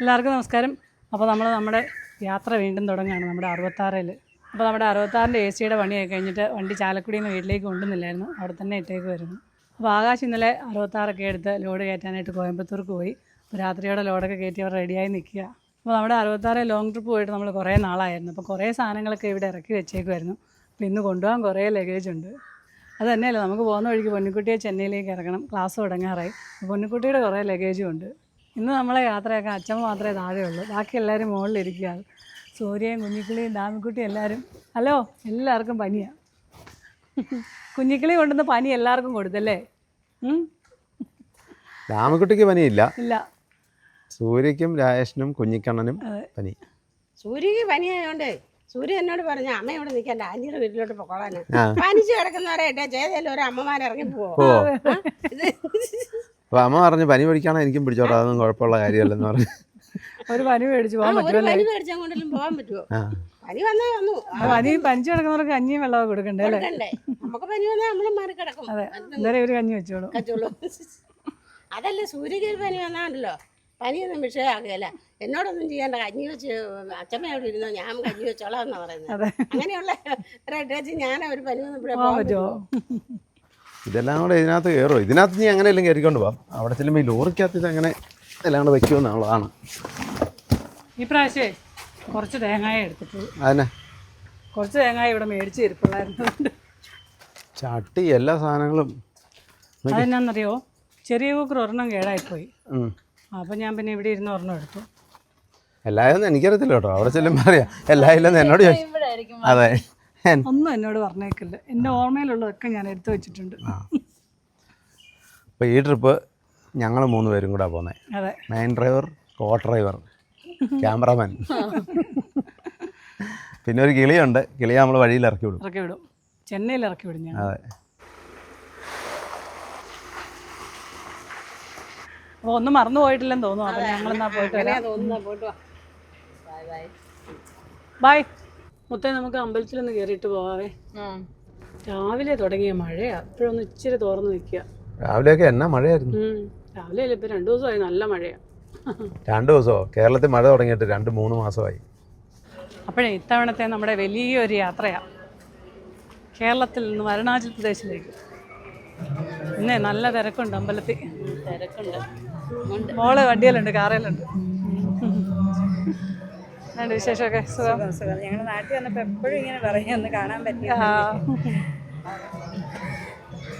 എല്ലാവർക്കും നമസ്കാരം. അപ്പോൾ നമ്മൾ നമ്മുടെ യാത്ര വീണ്ടും തുടങ്ങുകയാണ് നമ്മുടെ അറുപത്താറിൽ അപ്പോൾ നമ്മുടെ അറുപത്താറിന്റെ എ സിയുടെ പണിയൊക്കെ കഴിഞ്ഞിട്ട് വണ്ടി ചാലക്കുടിയിൽ നിന്ന് വീട്ടിലേക്ക് കൊണ്ടുവന്നില്ലായിരുന്നു. അവിടെ തന്നെ ഇട്ടേക്ക് വരുന്നു. അപ്പോൾ ആകാശ് ഇന്നലെ അറുപത്താറൊക്കെ എടുത്ത് ലോഡ് കയറ്റാനായിട്ട് കോയമ്പത്തൂർക്ക് പോയി. അപ്പോൾ രാത്രിയോടെ ലോഡൊക്കെ കയറ്റി അവർ റെഡിയായി നിൽക്കുക. അപ്പോൾ നമ്മുടെ അറുപത്താറ് ലോങ് ട്രിപ്പ് പോയിട്ട് നമ്മൾ കുറേ നാളായിരുന്നു. അപ്പോൾ കുറേ സാധനങ്ങളൊക്കെ ഇവിടെ ഇറക്കി വെച്ചേക്കുമായിരുന്നു അപ്പോൾ ഇന്ന് കൊണ്ടുപോകാൻ കുറേ ലഗേജ് ഉണ്ട്. അത് തന്നെയല്ല നമുക്ക് പോകുന്ന വഴിക്ക് പൊന്നിക്കുട്ടിയെ ചെന്നൈയിലേക്ക് ഇറങ്ങണം. ക്ലാസ് തുടങ്ങാറായി. പൊന്നിക്കുട്ടിയുടെ കുറേ ലഗേജും ഉണ്ട്. ഇന്ന് നമ്മളെ യാത്രയൊക്കെ അച്ഛൻ മാത്രമേ താഴെയുള്ളൂ ബാക്കി എല്ലാവരും മുകളിലിരിക്കുകയാണ് സൂര്യയും കുഞ്ഞിക്കിളിയും ദാമിക്കുട്ടിയും എല്ലാവരും. ഹലോ എല്ലാവർക്കും പനിയാണ് കുഞ്ഞിക്കിളി കൊണ്ടുവന്ന പനി എല്ലാവർക്കും കൊടുത്തല്ലേ? ദാമിക്കുട്ടിക്ക് പനിയില്ല. ഇല്ല. സൂര്യക്കും രാജേഷനും കുഞ്ഞിക്കണ്ണനും പനി. സൂര്യക്ക് പനിയായോണ്ട് സൂര്യ എന്നോട് പറഞ്ഞു അമ്മ ഇവിടെ നിൽക്കണ്ട ആന്റിയുടെ വീട്ടിലോട്ട് പൊക്കോളാന് പനിച്ചു പനിച്ച് കിടക്കുന്നവരെ ചെയ്തല്ലോ ഒരു അമ്മമാരിറങ്ങി പോവോ? അപ്പൊ അമ്മ പറഞ്ഞു പനി പിടിക്കാണോ എനിക്കും പിടിച്ചോട്ടെ അതൊന്നും കുഴപ്പമുള്ള കാര്യമല്ലെന്ന് പറഞ്ഞു ഒരു പനി മേടിച്ചു പോകാൻ ഒരു പറ്റുമല്ലേ പനി മേടിച്ചാൽ കൊണ്ടെങ്കിലും പോകാൻ പറ്റുമോ പനി വന്നേ വന്നു ആ പനി പനിച്ച് കിടക്കുന്നവർക്ക് കഞ്ഞിയും വെള്ളമൊക്കെ കൊടുക്കണ്ടേ അല്ലേ നമുക്ക് പനി വന്നാൽ നമ്മൾ മാറി കിടക്കും അതെ ഇന്നലെ ഒരു കഞ്ഞി വെച്ചോളൂ കച്ചോളൂ അതല്ല സൂര്യക്ക് ഒരു പനി വന്നാണല്ലോ പനിയൊന്നും വിഷയമാകുകയല്ല എന്നോടൊന്നും ചെയ്യേണ്ട കഞ്ഞി വെച്ച് അച്ഛമ്മ അവിടെ ഇരുന്നോ ഞാൻ കഞ്ഞി വെച്ചോളാം എന്നാ പറയുന്നത് അങ്ങനെയുള്ള ഒരു അഡ്രസ് ഞാൻ ഒരു പനി വന്നപ്പോഴേ പോകാൻ പറ്റുമോ ഇതെല്ലാം കൂടെ ഇതിനകത്ത് കയറുമോ ഇതിനകത്ത് നീ അങ്ങനെ എല്ലാം കയറിക്കൊണ്ട് പോവാം അവിടെ ചെല്ലുമ്പോൾ ഈ ലോറിക്കകത്ത് ഇത് അങ്ങനെ എല്ലാം കൂടെ വെക്കുമെന്നുള്ളതാണ് ഈ പ്രാവശ്യമേ കുറച്ച് തേങ്ങായ എടുത്തിട്ടുള്ളൂ. അതന്നെ. കുറച്ച് തേങ്ങായ ഇവിടെ മേടിച്ച് ഇരിപ്പുള്ളായിരുന്നു. ചട്ടി എല്ലാ സാധനങ്ങളും അതെന്നാന്നറിയോ ചെറിയ കുക്കർ ഒരെണ്ണം കേടായിപ്പോയി. അപ്പം ഞാൻ പിന്നെ ഇവിടെ ഇരുന്ന് ഒരെണ്ണം എടുത്തു. എല്ലാവരും എനിക്കറിയത്തില്ല കേട്ടോ. അവിടെ ചെല്ലുമ്പോൾ അറിയാം. എല്ലാ ഇല്ലെന്ന് എന്നോട് ചോദിച്ചു. അതെ. ഒന്നും എന്നോട് പറഞ്ഞേക്കില്ല എന്റെ ഓർമ്മയിലുള്ളതൊക്കെ ഞാൻ എടുത്തു വെച്ചിട്ടുണ്ട്. അപ്പോൾ ഈ ട്രിപ്പ് ഞങ്ങൾ മൂന്ന് പേരും കൂടെ പോകുന്നത് അതെ. Main driver co driver cameraman പിന്നെ ഒരു കിളിയുണ്ട്. കിളിയെ നമ്മൾ വഴിയിൽ ഇറക്കി വിടും. ഇറക്കി വിടും. ചെന്നൈയിൽ ഇറക്കി വിടും ഞാൻ അതെ. അപ്പോൾ ഒന്നും മറന്നു പോയിട്ടില്ലെന്ന് തോന്നുന്നു. അപ്പോൾ ഞങ്ങളെന്നാ പോയിട്ട് വരാം. ബൈ മുത്തേ നമുക്ക് അമ്പലത്തിലൊന്ന് കയറിയിട്ട് പോവാവേ. രാവിലെ തുടങ്ങിയ മഴയാ. അപ്പോഴൊന്ന് ഇച്ചിരി തോർന്ന് നിൽക്കുക. രാവിലെയൊക്കെ എന്നാ മഴയായിരുന്നു? രാവിലെ അല്ല ഇപ്പം രണ്ടു ദിവസമായി നല്ല മഴയാ. രണ്ടു ദിവസമോ കേരളത്തിൽ മഴ തുടങ്ങിയിട്ട് രണ്ട് മൂന്ന് മാസമായി. അപ്പോഴേ ഇത്തവണത്തെ നമ്മുടെ വലിയൊരു യാത്രയാ. കേരളത്തിൽ നിന്ന് അരുണാചൽ പ്രദേശിലേക്ക്. ഇന്നേ നല്ല തിരക്കുണ്ട് അമ്പലത്തിൽ. തിരക്കുണ്ട്. മോൾ വണ്ടിയിലുണ്ട് കാറയിലുണ്ട് എന്നാണ്ട് വിശേഷമൊക്കെ? സുഖം ഞങ്ങളുടെ നാട്ടിൽ വന്നപ്പോൾ എപ്പോഴും ഇങ്ങനെ പറയും ഒന്ന് കാണാൻ പറ്റിയ?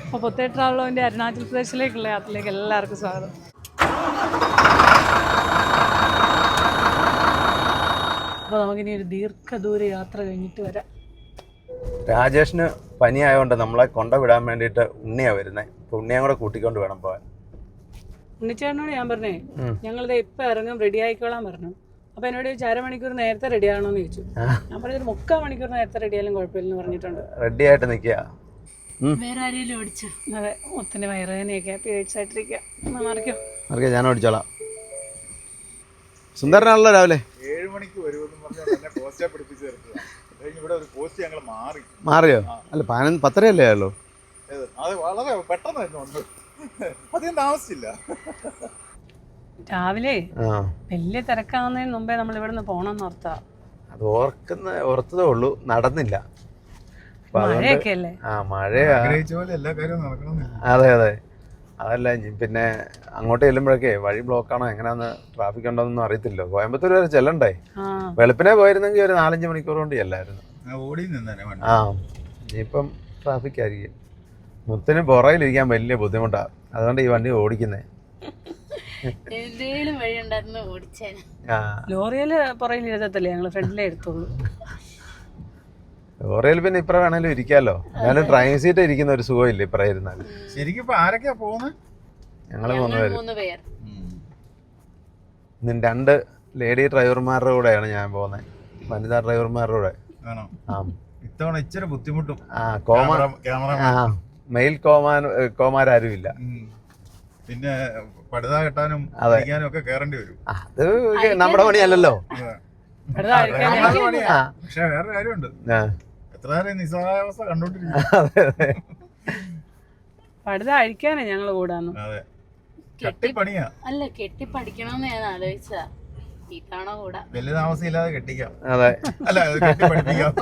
അപ്പോൾ പൊത്തേ ട്രാവലോന്റെ അരുണാചൽ പ്രദേശിലേക്കുള്ള യാത്രയിലേക്ക് എല്ലാവർക്കും സ്വാഗതം. അപ്പോൾ നമുക്കിനി ഒരു ദീർഘദൂര യാത്ര കഴിഞ്ഞിട്ട് വരാം. രാജേഷിന് പനിയായതുകൊണ്ട് നമ്മളെ കൊണ്ടുവിടാൻ വേണ്ടിയിട്ട് ഉണ്ണിയാണ് വരുന്നത് ഇപ്പൊ ഉണ്ണിയെ കൂടെ കൂട്ടിക്കൊണ്ട് വേണം പോവാൻ. ഉണ്ണിച്ചേട്ടനോട് ഞാൻ പറഞ്ഞേ. ഞങ്ങളിത് ഇപ്പം ഇറങ്ങും റെഡി ആയിക്കോളാൻ പറഞ്ഞു. അപ്പോൾ എന്നോട് ചോദിച്ചു അരമണിക്കൂർ നേരത്തെ റെഡി ആണോ എന്ന് ചോദിച്ചു ഞാൻ പറഞ്ഞൊരു മുക്കാൽ മണിക്കൂർ നേരത്തെ റെഡി ആയാലും കുഴപ്പമില്ലെന്ന് പറഞ്ഞിട്ടുണ്ട്. റെഡി ആയിട്ട് നിൽക്കുക. വേറെ ആരെങ്കിലും ഓടിച്ചു? അതെ മുത്തിന് വയറുവേദനയൊക്കെ പീരീഡ്സ് ആയിട്ടിരിക്കുക മാറിക്കോ. ഞാൻ ഓടിച്ചോളാം. സുന്ദരനാണല്ലോ രാവിലെ. ഏഴ് മണിക്ക് വരുമെന്ന് പറഞ്ഞാൽ എന്നെ പോസ്റ്റേ പിടിപ്പിച്ച് തരുന്നത് ഇവിടെ ഒരു പോസ്റ്റ് ഞങ്ങൾ മാറി. മാറിയോ? അല്ല പതിനൊന്ന് പത്തരയല്ലേ ആയുള്ളൂ. അത് വളരെ പെട്ടെന്ന് തന്നെ ഉണ്ട് അധികം താമസിച്ചില്ല. രാവിലെ? വലിയ തിരക്കാവുന്നതിന് മുമ്പേ നമ്മൾ ഇവിടെ നിന്ന് പോണെന്ന് ഓർത്താ. അത് ഓർക്കുന്ന ഓർത്തതേ ഉള്ളൂ. നടന്നില്ല. അപ്പൊ മഴയൊക്കെ അല്ലേ ആ നടക്കണമെന്നില്ല അതെ അതെ. അതല്ല ഇനി പിന്നെ അങ്ങോട്ട് ചെല്ലുമ്പോഴൊക്കെ വഴി ബ്ലോക്കാണോ? എങ്ങനെയാന്ന് ട്രാഫിക് ഉണ്ടോന്നൊന്നും അറിയത്തില്ല കോയമ്പത്തൂർ വരെ ചെല്ലണ്ടേ? ആ. വെളുപ്പിനെ പോയിരുന്നെങ്കിൽ ഒരു നാലഞ്ച് മണിക്കൂർ കൊണ്ട് ചെല്ലായിരുന്നു. ആ ഇനിയിപ്പം ട്രാഫിക് ആയിരിക്കും. മുത്തിന് പുറകിലിരിക്കാൻ വലിയ ബുദ്ധിമുട്ടാണ് അതുകൊണ്ട് ഈ വണ്ടി ഓടിക്കുന്നത് വഴി ഉണ്ടായിരുന്നു ഓടിച്ചേനെ. ഫ്രണ്ടിലേ എടുത്തുള്ളൂ ലോറിയിൽ പിന്നെ ഇപ്പറ വേണേലും ഇരിക്കാലോ. എന്നാലും ഡ്രൈവിംഗ് സീറ്റ് ഇരിക്കുന്ന ഒരു സുഖമില്ല ഇപ്പറ ഇരുന്നാൽ ശരിക്കും ഇപ്പൊ ആരൊക്കെയാ പോകുന്നത് ഞങ്ങൾ മൂന്ന് പേര്. ഇന്ന് രണ്ട് ലേഡി ഡ്രൈവർമാരുടെ കൂടെയാണ് ഞാൻ പോകുന്നത് വനിതാ ഡ്രൈവർമാരുടെ കൂടെ. ആണോ? ആ. ഇത്തവണ ഇച്ചിരി ബുദ്ധിമുട്ടും. ആ കോമാ ക്യാമറ ആ മെയിൽ കോമാൻ കോമാരും ഇല്ല പിന്നെ പടുത കെട്ടാനും ഒക്കെ കേറേണ്ടി വരും. അത് നമ്മുടെ പണിയല്ലല്ലോ. അതെ. അടുത്ത പണിയാ. ആ. പക്ഷെ വേറെ കാര്യമുണ്ട്. ആ, എത്ര നേരം നിസ്സഹായാവസ്ഥ കണ്ടോണ്ടിരിക്കും അതെ അതെ. പടുത അഴിക്കാനേ ഞങ്ങൾ കൂടാന്ന്. അല്ല കെട്ടി പഠിക്കണമെന്ന് ഞാൻ ആലോചിച്ചതാ. ഈ തവണ കൂടാ? വലിയ താമസമില്ലാതെ കെട്ടിക്കാം. അതെ. അല്ല കെട്ടി പഠിപ്പിക്കാം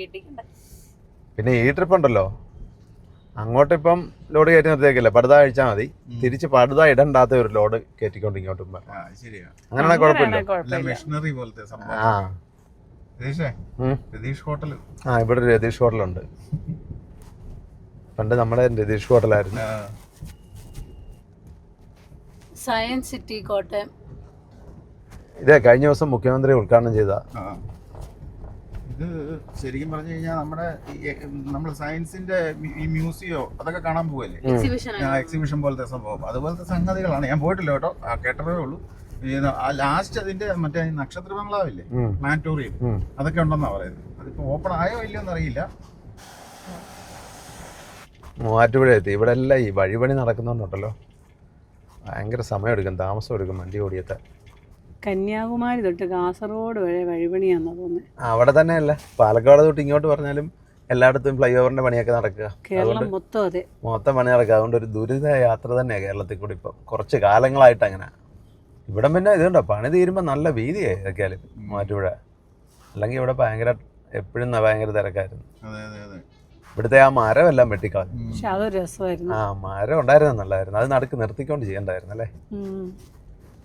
കെട്ടിക്കണ്ട. പിന്നെ ഈ ട്രിപ്പ് ഉണ്ടല്ലോ. അങ്ങോട്ട് ഇപ്പം ലോഡ് കയറ്റി നിർത്തിയേക്കില്ല. പടുത അഴിച്ചാൽ മതി. തിരിച്ച് പടുത ഇടണ്ടാത്ത ഒരു ലോഡ് കയറ്റിക്കൊണ്ട് ഇങ്ങോട്ടും വരാം. ആ ശരിയാ. അങ്ങനെയാണെങ്കിൽ കുഴപ്പമില്ല. ആ. ആ ഇവിടെ രതീഷ് ഹോട്ടലുണ്ട്. പണ്ട് നമ്മുടെ രതീഷ് ഹോട്ടലായിരുന്നു. Science city Kottayam. ഇതേ കഴിഞ്ഞ ദിവസം മുഖ്യമന്ത്രി ഉദ്ഘാടനം ചെയ്ത. ഇത് ശരിക്കും പറഞ്ഞു കഴിഞ്ഞാൽ നമ്മുടെ നമ്മൾ സയൻസിന്റെ ഈ മ്യൂസിയോ അതൊക്കെ കാണാൻ പോവല്ലേ? എക്സിബിഷൻ പോലത്തെ സംഭവം. അതുപോലത്തെ സംഗതികളാണ്. ഞാൻ പോയിട്ടില്ല കേട്ടോ. ആ കേട്ടതേ ഉള്ളൂ. ലാസ്റ്റ് അതിന്റെ മറ്റേ നക്ഷത്ര ബംഗ്ലാവില്ലേ. പ്ലാനറ്റോറിയം. അതൊക്കെ ഉണ്ടെന്നാ പറയുന്നത്. അതിപ്പോ ഓപ്പൺ ആയോ ഇല്ലയോ എന്നറിയില്ല. മൂവാറ്റുപുഴ എത്തി. ഇവിടെ എല്ലാം ഈ വഴിപണി നടക്കുന്നുണ്ടല്ലോ ഭയങ്കര സമയം എടുക്കും. താമസം എടുക്കും വണ്ടി ഓടിയെത്താൻ. കന്യാകുമാരി തൊട്ട് കാസർഗോഡ് വരെ വഴിപണിയാണെന്നാ തോന്നുന്നത് അവിടെ തന്നെയല്ല. പാലക്കാട് തൊട്ട് ഇങ്ങോട്ട് പറഞ്ഞാലും എല്ലായിടത്തും ഫ്ലൈ ഓവറിന്റെ പണിയൊക്കെ നടക്കുക. കേരളം മൊത്തം അതെ. മൊത്തം പണി നടക്കുക. അതുകൊണ്ട് ഒരു ദുരിത യാത്ര തന്നെയാണ് കേരളത്തിൽ കൂടി ഇപ്പം. കുറച്ച് കാലങ്ങളായിട്ട് അങ്ങനെ. ഇവിടെ പിന്നെ ഇതുണ്ടോ? പണി തീരുമ്പോൾ നല്ല വീതിയായി ഇതൊക്കെയാലും മാറ്റുപുഴ. അല്ലെങ്കിൽ ഇവിടെ ഭയങ്കര എപ്പോഴും ഭയങ്കര തിരക്കായിരുന്നു. അതെ അതെ അതെ. ഇവിടുത്തെ ആ മരം എല്ലാം വെട്ടിക്കളഞ്ഞു. പക്ഷെ അതൊരു രസമായിരുന്നു. ആ മരം ഉണ്ടായിരുന്നു നല്ലതായിരുന്നു അത് നടുക്ക് നിർത്തിക്കൊണ്ട് ചെയ്യണ്ടായിരുന്നു അല്ലേ.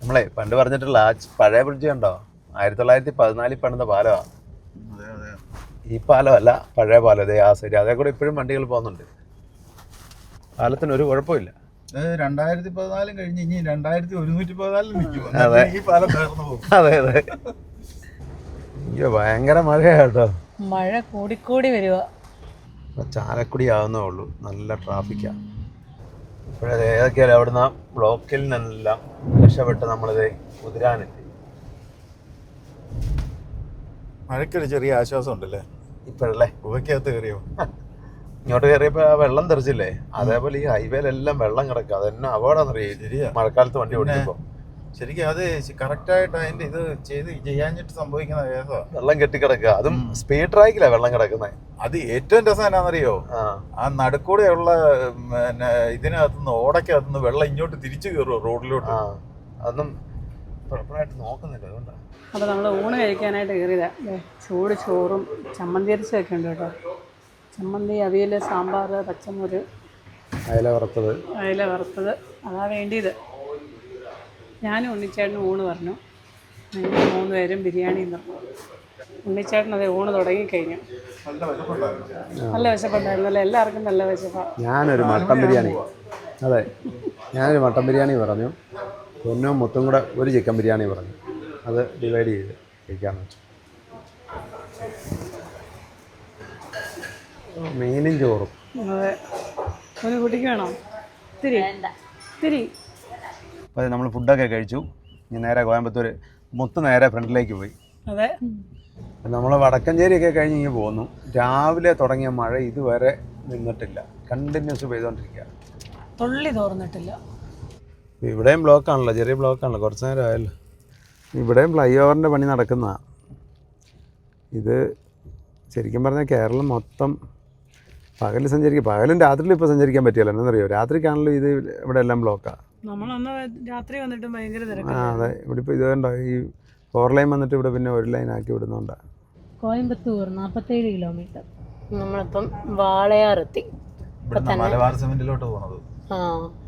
നമ്മളെ പണ്ട് പറഞ്ഞിട്ടുള്ള ആ പഴയ ബ്രിഡ്ജ് കണ്ടോ? ആയിരത്തി തൊള്ളായിരത്തി പതിനാലിൽ പണിത പാലമാണ് അതെ ഈ പാലമല്ല പഴയ പാലം. അതേ ആ സൈഡ് അതേ കൂടെ ഇപ്പോഴും വണ്ടികൾ പോകുന്നുണ്ട്. പാലത്തിന് ഒരു കുഴപ്പമില്ല. രണ്ടായിരത്തി പതിനാലും കഴിഞ്ഞ് ഇനി രണ്ടായിരത്തി ഒരുന്നൂറ്റി പതിനാലിൽ നിൽക്കും. അതെ. ഈ പാലം തകർന്നു പോകും. അതെ അതെ. അയ്യോ ഭയങ്കര മഴയാട്ടോ. മഴ കൂടിക്കൂടി വരിക ചാലക്കുടി ആവുന്നേ ഉള്ളൂ. നല്ല ട്രാഫിക്കാണ് ഇപ്പോഴത് ഏതൊക്കെയാണ് അവിടുന്ന് ബ്ലോക്കിൽ നിന്നെല്ലാം രക്ഷപ്പെട്ട് നമ്മളിത് കുതിരാനെത്തി മഴയ്ക്കൊരു ചെറിയ ആശ്വാസം ഉണ്ടല്ലേ ഇപ്പോഴല്ലേ? ഗുഹയ്ക്കകത്ത് കയറിയോ? ഇങ്ങോട്ട് കയറിയപ്പോൾ ആ വെള്ളം തെറിച്ചില്ലേ? അതേപോലെ ഈ ഹൈവേയിലെല്ലാം വെള്ളം കിടക്കുക അതെന്നെ അപകടമെന്നറിയില്ല ശരിയാ. മഴക്കാലത്ത് വണ്ടി ഓടിക്കുമ്പോ? ഓടിക്കുമ്പോൾ ശരിക്കും അത് കറക്റ്റായിട്ട് അതിന്റെ ഇത് ചെയ്ത് ചെയ്യാഞ്ഞിട്ട് സംഭവിക്കുന്ന കേസാ വെള്ളം കെട്ടിക്കിടക്കുക. അതും സ്പീഡ് ട്രാക്കിലാണ് വെള്ളം കിടക്കുന്നത് അത് ഏറ്റവും രസം എന്നാണെന്നറിയോ ആ. നടുക്കൂടെയുള്ള പിന്നെ ഇതിനകത്തുനിന്ന് ഓടക്കകത്തുനിന്ന് വെള്ളം ഇങ്ങോട്ട് തിരിച്ചു കയറുമോ റോഡിലോട്ട്? അതൊന്നും പ്രോപ്പറായിട്ട് നോക്കുന്നില്ല അതുകൊണ്ടാണ് അപ്പോൾ നമ്മൾ ഊണ് കഴിക്കാനായിട്ട് കയറിയതാണ് ചൂട് ചോറും ചമ്മന്തി അരിച്ചൊക്കെ ഉണ്ട് കേട്ടോ. ചമ്മന്തി അവിയൽ സാമ്പാർ പച്ചമുര്. അയല വറുത്തത്. അയല വറുത്തത്. അതാ വേണ്ടിയത്. ഞാനും ഉണ്ണിച്ചേട്ടനും ഊണ് പറഞ്ഞു. ഞങ്ങൾ മൂന്ന് പേരും ബിരിയാണി തന്നു. ഉണ്ണിച്ചേട്ടൻ അതെ ഊണ് തുടങ്ങിക്കഴിഞ്ഞു. നല്ല വിശപ്പുണ്ടായിരുന്നു. നല്ല വിശപ്പുണ്ടായിരുന്നല്ലോ എല്ലാവർക്കും നല്ല വിശപ്പാണ് ഞാനൊരു മട്ടൻ ബിരിയാണി. അതെ. ഞാനൊരു മട്ടൻ ബിരിയാണി പറഞ്ഞു. പൊന്നും മുത്തും കൂടെ ഒരു ചിക്കൻ ബിരിയാണി പറഞ്ഞു. അത് ഡിവൈഡ് ചെയ്ത് കഴിക്കാമെന്ന് വെച്ചു. മീനും ചോറും. അതെ. ഒരു കുട്ടിക്ക് വേണോ? ഇത്തിരി ഇത്തിരി അപ്പോൾ നമ്മൾ ഫുഡൊക്കെ കഴിച്ചു. ഇനി നേരെ കോയമ്പത്തൂർ മുത്ത് നേരെ ഫ്രണ്ടിലേക്ക് പോയി. അതെ. നമ്മൾ വടക്കഞ്ചേരിയൊക്കെ കഴിഞ്ഞ് ഇങ്ങനെ പോന്നു. രാവിലെ തുടങ്ങിയ മഴ ഇതുവരെ നിന്നിട്ടില്ല. കണ്ടിന്യൂസ് പെയ്തുകൊണ്ടിരിക്കുക തുള്ളി തോർന്നിട്ടില്ല. ഇവിടെയും ബ്ലോക്കാണല്ലോ ചെറിയ ബ്ലോക്കാണല്ലോ കുറച്ച് നേരം ആയല്ലോ. ഇവിടെയും ഫ്ലൈ ഓവറിന്റെ പണി നടക്കുന്നതാണ് ഇത് ശരിക്കും പറഞ്ഞാൽ കേരളം മൊത്തം പകൽ സഞ്ചരിക്കുക പകലും രാത്രിയിലും ഇപ്പോൾ സഞ്ചരിക്കാൻ പറ്റിയല്ലോ എന്നറിയോ രാത്രിക്കാണല്ലോ ഇത് ഇവിടെ എല്ലാം ബ്ലോക്കാണ് നമ്മളന്ന് രാത്രി വന്നിട്ടും ഭയങ്കര ആ അതെ. ഇവിടെ ഇപ്പോൾ ഇതുകൊണ്ടോ ഈ ഫോർ ലൈൻ വന്നിട്ട് ഇവിടെ പിന്നെ ഒരു ലൈൻ ആക്കി വിടുന്നുണ്ടാണ് കോയമ്പത്തൂർ നാൽപ്പത്തേഴ് കിലോമീറ്റർ. നമ്മളിപ്പം വാളയാറെത്തി മലബാർ സിമെന്റിലോട്ട് പോണത്. ആ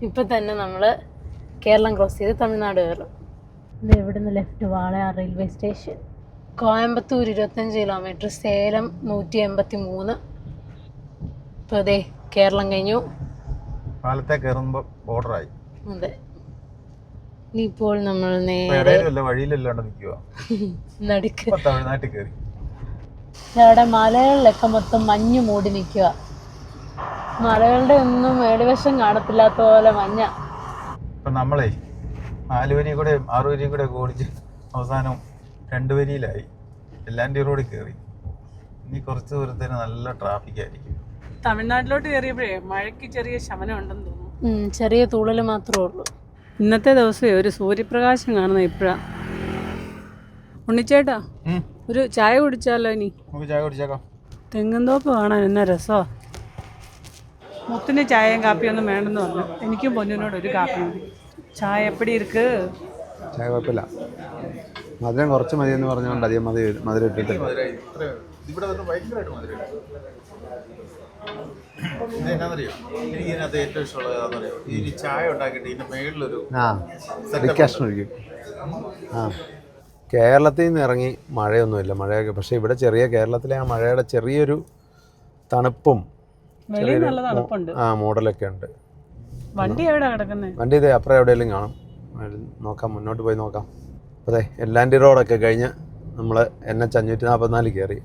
ഇപ്പൊ തന്നെ നമ്മൾ കേരളം ക്രോസ് ചെയ്ത് തമിഴ്നാട് കയറും. ഇത് ഇവിടുന്ന് left Walayar railway station Coimbatore ഇരുപത്തഞ്ച് കിലോമീറ്റർ സേലം നൂറ്റി എൺപത്തി മൂന്ന് ഇപ്പോൾ അതെ കേരളം കഴിഞ്ഞു. പാലത്തെ കയറുമ്പോൾ ബോർഡറായി അതെ. ഇനിയിപ്പോൾ നമ്മൾ നേരെ വഴിയിലല്ലാണ്ട് നിൽക്കുക നടുക്ക്. ഇപ്പൊ തമിഴ്നാട്ടിൽ കയറി അവിടെ മലകളിലൊക്കെ മൊത്തം മഞ്ഞ് മൂടി നിൽക്കുക മലകളുടെ ഒന്നും മേടുവശം കാണത്തില്ലാത്ത പോലെ മഞ്ഞ. ഇപ്പൊ നമ്മളെ നാല് വരി കൂടെ ആറ് വരി കൂടെ ഓടിച്ച് അവസാനം രണ്ട് വരിയിലായി. എല്ലാന്റെ റോഡിൽ കയറി ഇനി കുറച്ച് ദൂരത്തേന് നല്ല ട്രാഫിക് ആയിരിക്കും. തമിഴ്നാട്ടിലോട്ട് കയറിയപ്പോഴേ മഴയ്ക്ക് ചെറിയ ശമനം ഉണ്ടെന്ന് തോന്നുന്നു. ചെറിയ തൂളൽ മാത്രമേ ഉള്ളൂ. ഇന്നത്തെ ദിവസമേ ഒരു സൂര്യപ്രകാശം കാണുന്ന ഇപ്പോഴാണ് ഉണ്ണിച്ചേട്ടാ. ഒരു ചായ കുടിച്ചാലോ ഇനി? നമുക്ക് ചായ കുടിച്ചേക്കാം. തെങ്ങന്തോപ്പ് കാണാൻ എന്നാ രസമാണ് മുത്തിന് ചായയും കാപ്പിയൊന്നും വേണമെന്ന് പറഞ്ഞു. എനിക്കും പൊന്നിനോട് ഒരു കാപ്പി മതി. ചായ എപ്പടി ഇരിക്ക്? ചായ കുഴപ്പമില്ല. മധുരം കുറച്ച് മതി എന്ന് പറഞ്ഞുകൊണ്ട് അധികം മതി മധുരം ഇട്ടിട്ടില്ല. ഇവിടെ ഈ ചായ ഉണ്ടാക്കിയിട്ട് ആ കേരളത്തിൽ നിന്ന് ഇറങ്ങി മഴയൊന്നുമില്ല മഴയൊക്കെ. പക്ഷേ ഇവിടെ ചെറിയ കേരളത്തിലെ ആ മഴയുടെ ചെറിയൊരു തണുപ്പും ആ മോഡലൊക്കെ ഉണ്ട് വണ്ടി എവിടെ കിടക്കുന്നത് വണ്ടി ഇതേ അപ്പുറം എവിടെയെങ്കിലും കാണും. നോക്കാം മുന്നോട്ട് പോയി നോക്കാം. അതെ എല്ലാന്റെ റോഡൊക്കെ കഴിഞ്ഞ് നമ്മൾ എൻ എച്ച് അഞ്ഞൂറ്റി നാൽപ്പത്തിനാല് കയറി.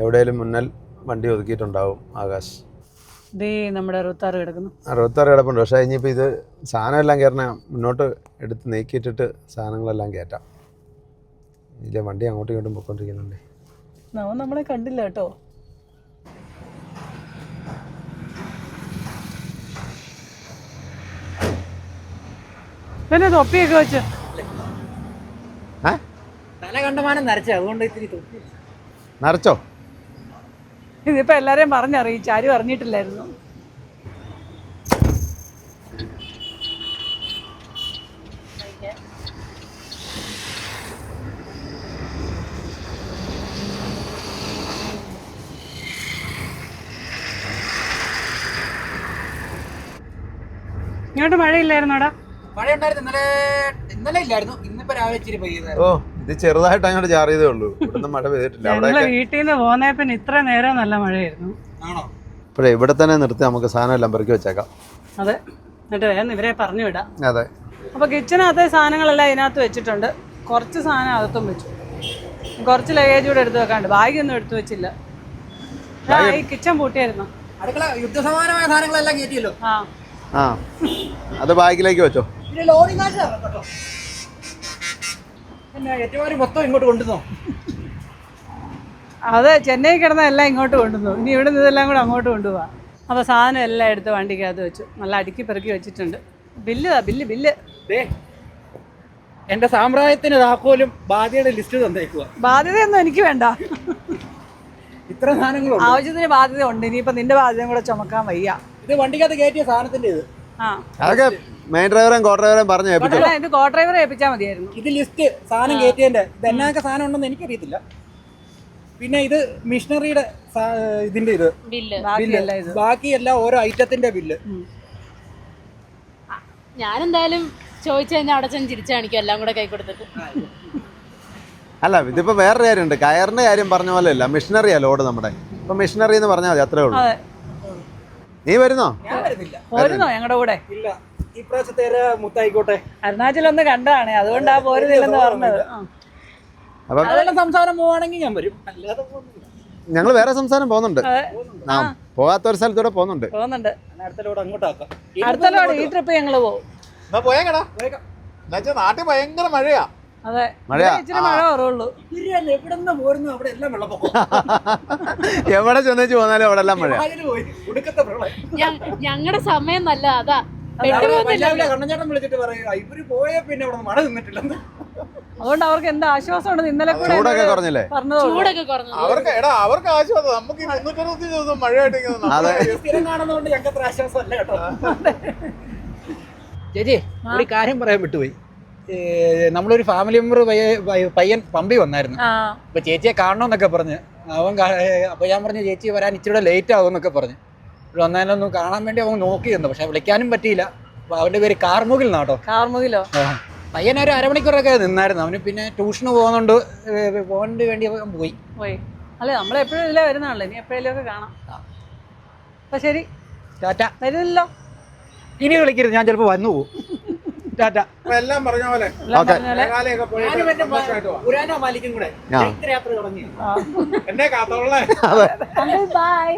എവിടെയെങ്കിലും മുന്നിൽ വണ്ടി ഒതുക്കിയിട്ടുണ്ടാവും ആകാശ്. നമ്മുടെ അറുപത്താറ് കിടക്കുന്നു. അറുപത്താറ് കിടപ്പുണ്ട്. പക്ഷേ ഇനിയിപ്പോൾ ഇത് സാധനം എല്ലാം കയറണ മുന്നോട്ട് എടുത്ത് നീക്കിയിട്ടിട്ട് സാധനങ്ങളെല്ലാം കയറ്റാം. ഇല്ല വണ്ടി അങ്ങോട്ടും ഇങ്ങോട്ടും പോയിക്കൊണ്ടിരിക്കുന്നുണ്ട്. നമ്മളെ കണ്ടില്ല കേട്ടോ. പിന്നെ തൊപ്പിയൊക്കെ വെച്ച്. തല കണ്ടമാനം നരച്ച അതുകൊണ്ട് ഇത്തിരി തൊപ്പി നിറച്ചോ ഇതിപ്പോ എല്ലാരെയും പറഞ്ഞറിയിച്ചു ആരും അറിഞ്ഞിട്ടില്ലായിരുന്നു. ഇങ്ങോട്ട് മഴയില്ലായിരുന്നോടാ? ഓ ഇത് ചെറുതായിട്ട് അങ്ങോട്ട് ചാറിയതേ ഉള്ളൂ ഇവിടുന്ന് മഴ പെയ്തിട്ടില്ല. ഞങ്ങൾ വീട്ടിൽ നിന്ന് പോന്നേ പിന്നെ ഇത്ര നേരം നല്ല മഴയായിരുന്നു. ആണോ? ഇപ്പോഴേ ഇവിടെ തന്നെ നിർത്തി നമുക്ക് സാധനം എല്ലാം പെറുക്കി വെച്ചേക്കാം. അതെ. എന്നിട്ട് വേഗം ഇവരെ പറഞ്ഞു വിടാം. അതെ. അപ്പോൾ കിച്ചനകത്തെ സാധനങ്ങളെല്ലാം ഇതിനകത്ത് വെച്ചിട്ടുണ്ട്. കുറച്ച് സാധനം അകത്തും വെച്ചു. കുറച്ച് ലഗേജ് കൂടെ എടുത്ത് വെക്കാണ്ട്. ബാഗൊന്നും എടുത്തു വെച്ചില്ല. ഈ കിച്ചൺ പൂട്ടിയായിരുന്നു. അടുക്കള യുദ്ധസമാനമായ സാധനങ്ങളെല്ലാം കയറ്റിയല്ലോ. ആ. ആ. അത് ബാഗിലേക്ക് വെച്ചോ? പിന്നെ ലോറി കാശ് തരണം കേട്ടോ. പിന്നെ ഏറ്റുമാരി മൊത്തം ഇങ്ങോട്ട് കൊണ്ടുവന്നോ. അത് ചെന്നൈ കിടന്ന എല്ലാം ഇങ്ങോട്ട് കൊണ്ടുവന്നു. ഇനി ഇവിടെ നിന്ന് ഇതെല്ലാം കൂടെ അങ്ങോട്ട് കൊണ്ടുപോവാം. അപ്പോൾ സാധനം എല്ലാം എടുത്ത് വണ്ടിക്കകത്ത് വെച്ചു. നല്ല അടുക്കി പെറുക്കി വെച്ചിട്ടുണ്ട്. ബില്ല് ബില്ല് ബില്ല് ദേ എന്റെ സാമ്പ്രായത്തിന് താക്കോലും ബാധ്യയുടെ ലിസ്റ്റ് തന്നേക്കുക ബാധ്യതയൊന്നും എനിക്ക് വേണ്ട. ഇത്ര സാധനങ്ങളും ആവശ്യത്തിന് ബാധ്യത ഉണ്ട് ഇനിയിപ്പോൾ നിന്റെ ബാധ്യതയും കൂടെ ചുമക്കാൻ വയ്യ. ഇത് വണ്ടിക്കകത്ത് കയറ്റിയ സാധനത്തിന്റെ ഇത് അതൊക്കെ മെയിൻ ഡ്രൈവറും കോ ഡ്രൈവറേയും പറഞ്ഞ് ഏൽപ്പിച്ചോ? ഇത് കോ ഡ്രൈവറെ ഏൽപ്പിച്ചാൽ മതിയായിരുന്നു. ഇത് ലിസ്റ്റ് സാധനം കയറ്റിയതിന്റെ ഇത് എന്നൊക്കെ സാധനം ഉണ്ടെന്ന് എനിക്കറിയത്തില്ല. പിന്നെ ഇത് മിഷനറിയുടെ ഇതിന്റെ ഇത്. ബില്ല്. ബാക്കിയല്ല ഇത്. ബാക്കിയെല്ലാം ഓരോ ഐറ്റത്തിന്റെ ബില്ല്. ഞാനെന്തായാലും ചോദിച്ചു കഴിഞ്ഞാൽ അവിടെ ചെന്ന് ചിരിച്ചു കാണിക്കും എല്ലാം കൂടെ കൈ കൊടുത്തിട്ട്. അല്ല ഇതിപ്പോ വേറൊരു കാര്യമുണ്ട്. കയറിന്റെ കാര്യം പറഞ്ഞ പോലെ അല്ല മിഷനറിയാ ലോഡ് നമ്മുടെ. ഇപ്പൊ മിഷനറി എന്ന് പറഞ്ഞാൽ മതി അത്രേ ഉള്ളൂ. അതെ. നീ വരുന്നോ? പോരുന്നോ ഞങ്ങളുടെ കൂടെ? ഇല്ല. ഈ പ്രാവശ്യത്തേരെ മുത്തായിക്കോട്ടെ. അരുണാചലം ഒന്ന് കണ്ടാണ് അതുകൊണ്ടാ പോരുന്നില്ലെന്ന് പറഞ്ഞത്. അതെല്ലാം സംസാരം പോവാണെങ്കിൽ ഞാൻ വരും. അല്ലാതെ ഞങ്ങൾ വേറെ സംസ്ഥാനം പോകുന്നുണ്ട്. ആ. പോകാത്ത ഒരു സ്ഥലത്തൂടെ പോകുന്നുണ്ട്. പോകുന്നുണ്ട്. അടുത്ത ലോഡ് ഈ ട്രിപ്പ് ഞങ്ങൾ പോകും നാട്ടിൽ ഭയങ്കര മഴയാ. അതെ. മഴയാ? ഇച്ചിരി മഴ കുറവുള്ളൂ. എവിടെ ചെന്നിച്ച് അവിടെ എല്ലാം വെള്ളപ്പൊക്കം. എവിടെ ചെന്നേച്ച് പോന്നാലും അവിടെ എല്ലാം മഴ ഞങ്ങളുടെ സമയം നല്ല അതാ. പഞ്ചാബിലെ കണ്ണഞ്ചേട്ടൻ വിളിച്ചിട്ട് പറയും ഇവർ പോയ പിന്നെ അവിടെ മഴ അതുകൊണ്ട് അവർക്ക് എന്താ ആശ്വാസമുണ്ട്. ഇന്നലെ കൂടെ ചൂടൊക്കെ കുറഞ്ഞില്ലേ? പറഞ്ഞതേ ചൂടൊക്കെ കുറഞ്ഞു. അവർക്ക് എടാ അവർക്ക് ആശ്വാസം. നമുക്ക് മുന്നൂറ്ററുപത്തി ദിവസം മഴയായിട്ട് സ്ഥിരം കാണുന്നതുകൊണ്ട് ഞങ്ങൾക്ക് അത്ര ആശ്വാസം അല്ല കേട്ടോ ചേച്ചി ഒരു കാര്യം പറയാൻ വിട്ടുപോയി. നമ്മളൊരു ഫാമിലി മെമ്പർ പയ്യൻ പമ്പി വന്നായിരുന്നു. ആ. അപ്പൊ ചേച്ചിയെ കാണണമെന്നൊക്കെ പറഞ്ഞ്. അവൻ അപ്പൊ ഞാൻ പറഞ്ഞു ചേച്ചി വരാൻ ഇച്ചിരി ലേറ്റ് ആകും എന്നൊക്കെ പറഞ്ഞു. ഇവിടെ വന്നാലൊന്ന് കാണാൻ വേണ്ടി അവൻ നോക്കി നോക്കിയിരുന്നു. പക്ഷെ വിളിക്കാനും പറ്റിയില്ല. അപ്പൊ അവന്റെ പേര് കാർമുകിൽ നാട്ടോ കാർമുകിലോ പയ്യൻ ഒരു അരമണിക്കൂറൊക്കെ നിന്നായിരുന്നു. അവന് പിന്നെ ട്യൂഷന് പോകുന്നുണ്ട്. പോകേണ്ടി പോകാൻ വേണ്ടി അവൻ പോയി. പോയി. അല്ലേ നമ്മൾ എപ്പോഴും ഇതിലേ വരുന്നതാണല്ലോ. ഇനി എപ്പോഴേലും ഒക്കെ കാണാം അപ്പൊ ശരി. ടാറ്റ. വരുന്നില്ലല്ലോ. ഇനി വിളിക്കരുത്. ഞാൻ ചിലപ്പോൾ വന്നു പോകും. ടാറ്റ. എല്ലാം പറഞ്ഞ പോലെ മാലിക്കും കൂടെ യാത്ര തുടങ്ങി. എന്നെ കാത്തോളേ. ബൈ